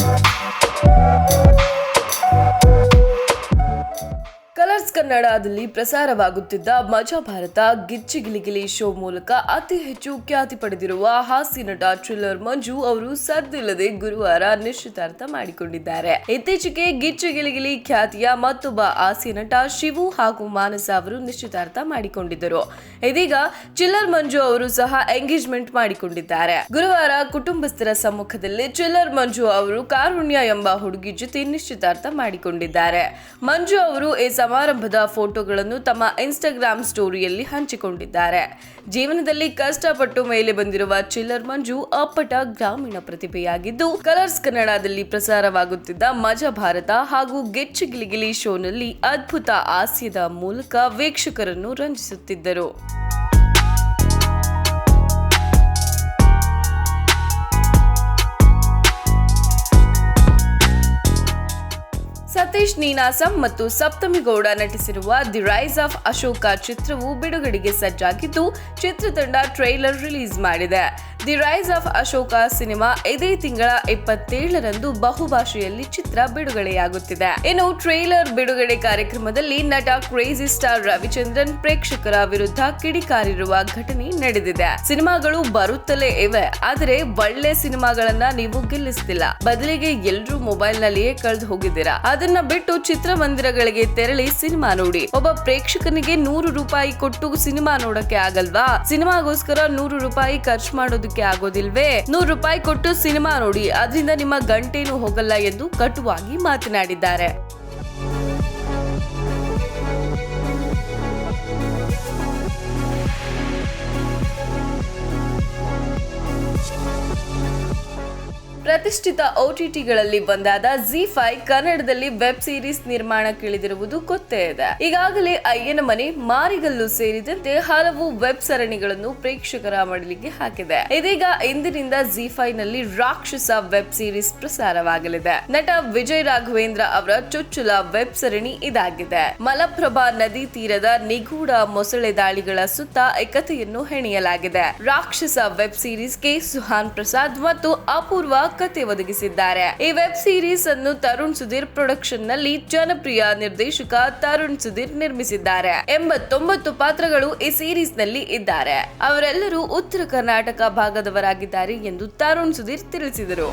Thank you. ಕನ್ನಡದಲ್ಲಿ ಪ್ರಸಾರವಾಗುತ್ತಿದ್ದ ಮಜಾ ಭಾರತ ಗಿಚ್ಚಿ ಗಿಲಿಗಿಲಿ show ಮೂಲಕ ಅತಿ ಹೆಚ್ಚು ಖ್ಯಾತಿ ಪಡೆದಿರುವ ಹಾಸ್ಯ ನಟ ಥ್ರಿಲ್ಲರ್ ಮಂಜು ಅವರು ಸದ್ದಿಲ್ಲದೆ ಗುರುವಾರ ನಿಶ್ಚಿತಾರ್ಥ ಮಾಡಿಕೊಂಡಿದ್ದಾರೆ. ಇತ್ತೀಚೆಗೆ ಗಿಚ್ಚಿ ಗಿಲಿಗಿಲಿ ಖ್ಯಾತಿಯ ಮತ್ತೊಬ್ಬ ಹಾಸ್ಯ ನಟ ಶಿವು ಹಾಗೂ ಮಾನಸ ಅವರು ನಿಶ್ಚಿತಾರ್ಥ ಮಾಡಿಕೊಂಡಿದ್ದರು. ಇದೀಗ ಚಿಲ್ಲರ್ ಮಂಜು ಅವರು ಸಹ ಎಂಗೇಜ್ಮೆಂಟ್ ಮಾಡಿಕೊಂಡಿದ್ದಾರೆ. ಗುರುವಾರ ಕುಟುಂಬಸ್ಥರ ಸಮ್ಮುಖದಲ್ಲಿ ಚಿಲ್ಲರ್ ಮಂಜು ಅವರು ಕಾರುಣ್ಯ ಎಂಬ ಹುಡುಗಿ ಜೊತೆ ನಿಶ್ಚಿತಾರ್ಥ ಮಾಡಿಕೊಂಡಿದ್ದಾರೆ. ಮಂಜು ಅವರು ಈ ಸಮಾರಂಭದ ಫೋಟೋಗಳನ್ನು ತಮ್ಮ ಇನ್ಸ್ಟಾಗ್ರಾಮ್ ಸ್ಟೋರಿಯಲ್ಲಿ ಹಂಚಿಕೊಂಡಿದ್ದಾರೆ. ಜೀವನದಲ್ಲಿ ಕಷ್ಟಪಟ್ಟು ಮೇಲೆ ಬಂದಿರುವ ಚಿಲ್ಲರ್ ಮಂಜು ಅಪ್ಪಟ ಗ್ರಾಮೀಣ ಪ್ರತಿಭೆಯಾಗಿದ್ದು, ಕಲರ್ಸ್ ಕನ್ನಡದಲ್ಲಿ ಪ್ರಸಾರವಾಗುತ್ತಿದ್ದ ಮಜ ಭಾರತ ಹಾಗೂ ಗೆಚ್ಚು ಗಿಲಿಗಿಲಿ ಶೋನಲ್ಲಿ ಅದ್ಭುತ ಹಾಸ್ಯದ ಮೂಲಕ ವೀಕ್ಷಕರನ್ನು ರಂಜಿಸುತ್ತಿದ್ದರು. ಸತೀಶ್ ನೀನಾಸಂ ಮತ್ತು ಸಪ್ತಮಿಗೌಡ ನಟಿಸಿರುವ ದಿ ರೈಸ್ ಆಫ್ ಅಶೋಕ ಚಿತ್ರವು ಬಿಡುಗಡೆಗೆ ಸಜ್ಜಾಗಿದ್ದು, ಚಿತ್ರತಂಡ ಟ್ರೈಲರ್ ರಿಲೀಸ್ ಮಾಡಿದೆ. The rise of Ashoka cinema ಇದೇ ತಿಂಗಳ ಇಪ್ಪತ್ತೇಳರಂದು ಬಹುಭಾಷೆಯಲ್ಲಿ ಚಿತ್ರ ಬಿಡುಗಡೆಯಾಗುತ್ತಿದೆ. ಇನ್ನು ಟ್ರೈಲರ್ ಬಿಡುಗಡೆ ಕಾರ್ಯಕ್ರಮದಲ್ಲಿ ನಟ ಕ್ರೇಜಿ ಸ್ಟಾರ್ ರವಿಚಂದ್ರನ್ ಪ್ರೇಕ್ಷಕರ ವಿರುದ್ಧ ಕಿಡಿಕಾರಿರುವ ಘಟನೆ ನಡೆದಿದೆ. ಸಿನಿಮಾಗಳು ಬರುತ್ತಲೇ ಇವೆ, ಆದರೆ ಒಳ್ಳೆ ಸಿನಿಮಾಗಳನ್ನ ನೀವು ಗೆಲ್ಲಿಸ್ತಿಲ್ಲ. ಬದಲಿಗೆ ಎಲ್ಲರೂ ಮೊಬೈಲ್ ನಲ್ಲಿಯೇ ಕಳೆದು ಹೋಗಿದ್ದೀರಾ? ಅದನ್ನ ಬಿಟ್ಟು ಚಿತ್ರಮಂದಿರಗಳಿಗೆ ತೆರಳಿ ಸಿನಿಮಾ ನೋಡಿ. ಒಬ್ಬ ಪ್ರೇಕ್ಷಕನಿಗೆ ನೂರು ರೂಪಾಯಿ ಕೊಟ್ಟು ಸಿನಿಮಾ ನೋಡಕ್ಕೆ ಆಗಲ್ವಾ? ಸಿನಿಮಾಗೋಸ್ಕರ ನೂರು ರೂಪಾಯಿ ಖರ್ಚು ಮಾಡೋದಕ್ಕೆ ಆಗೋದಿಲ್ವೇ? ನೂರು ರೂಪಾಯಿ ಕೊಟ್ಟು ಸಿನಿಮಾ ನೋಡಿ, ಅದರಿಂದ ನಿಮ್ಮ ಗಂಟೇನು ಹೋಗಲ್ಲ ಎಂದು ಕಟುವಾಗಿ ಮಾತನಾಡಿದ್ದಾರೆ. ಪ್ರತಿಷ್ಠಿತ ಓಟಿಟಿಗಳಲ್ಲಿ ಒಂದಾದ ಜಿ ಫೈ ಕನ್ನಡದಲ್ಲಿ ವೆಬ್ ಸೀರೀಸ್ ನಿರ್ಮಾಣಕ್ಕಿಳಿದಿರುವುದು ಗೊತ್ತೇ ಇದೆ. ಈಗಾಗಲೇ ಅಯ್ಯನ ಮನೆ ಮಾರಿಗಲ್ಲು ಸೇರಿದಂತೆ ಹಲವು ವೆಬ್ ಸರಣಿಗಳನ್ನು ಪ್ರೇಕ್ಷಕರ ಮಡಲಿಗೆ ಹಾಕಿದೆ. ಇದೀಗ ಇಂದಿನಿಂದ ಜಿ ಫೈ ನಲ್ಲಿ ರಾಕ್ಷಸ ವೆಬ್ ಸೀರೀಸ್ ಪ್ರಸಾರವಾಗಲಿದೆ. ನಟ ವಿಜಯ್ ರಾಘವೇಂದ್ರ ಅವರ ಚುಚ್ಚುಲ ವೆಬ್ ಸರಣಿ ಇದಾಗಿದೆ. ಮಲಪ್ರಭಾ ನದಿ ತೀರದ ನಿಗೂಢ ಮೊಸಳೆ ದಾಳಿಗಳ ಸುತ್ತ ಈ ಕಥೆಯನ್ನು ಹೆಣೆಯಲಾಗಿದೆ. ರಾಕ್ಷಸ ವೆಬ್ ಸೀರೀಸ್ಗೆ ಸುಹಾನ್ ಪ್ರಸಾದ್ ಮತ್ತು ಅಪೂರ್ವ ಕತೆ ಒದಗಿಸಿದ್ದಾರೆ. ಈ ವೆಬ್ ಸೀರೀಸ್ ಅನ್ನು ತರುಣ್ ಸುಧೀರ್ ಪ್ರೊಡಕ್ಷನ್ನಲ್ಲಿ ಜನಪ್ರಿಯ ನಿರ್ದೇಶಕ ತರುಣ್ ಸುಧೀರ್ ನಿರ್ಮಿಸಿದ್ದಾರೆ. ಎಂಬತ್ತೊಂಬತ್ತು ಪಾತ್ರಗಳು ಈ ಸೀರೀಸ್ನಲ್ಲಿ ಇದ್ದಾರೆ. ಅವರೆಲ್ಲರೂ ಉತ್ತರ ಕರ್ನಾಟಕ ಭಾಗದವರಾಗಿದ್ದಾರೆ ಎಂದು ತರುಣ್ ಸುಧೀರ್ ತಿಳಿಸಿದರು.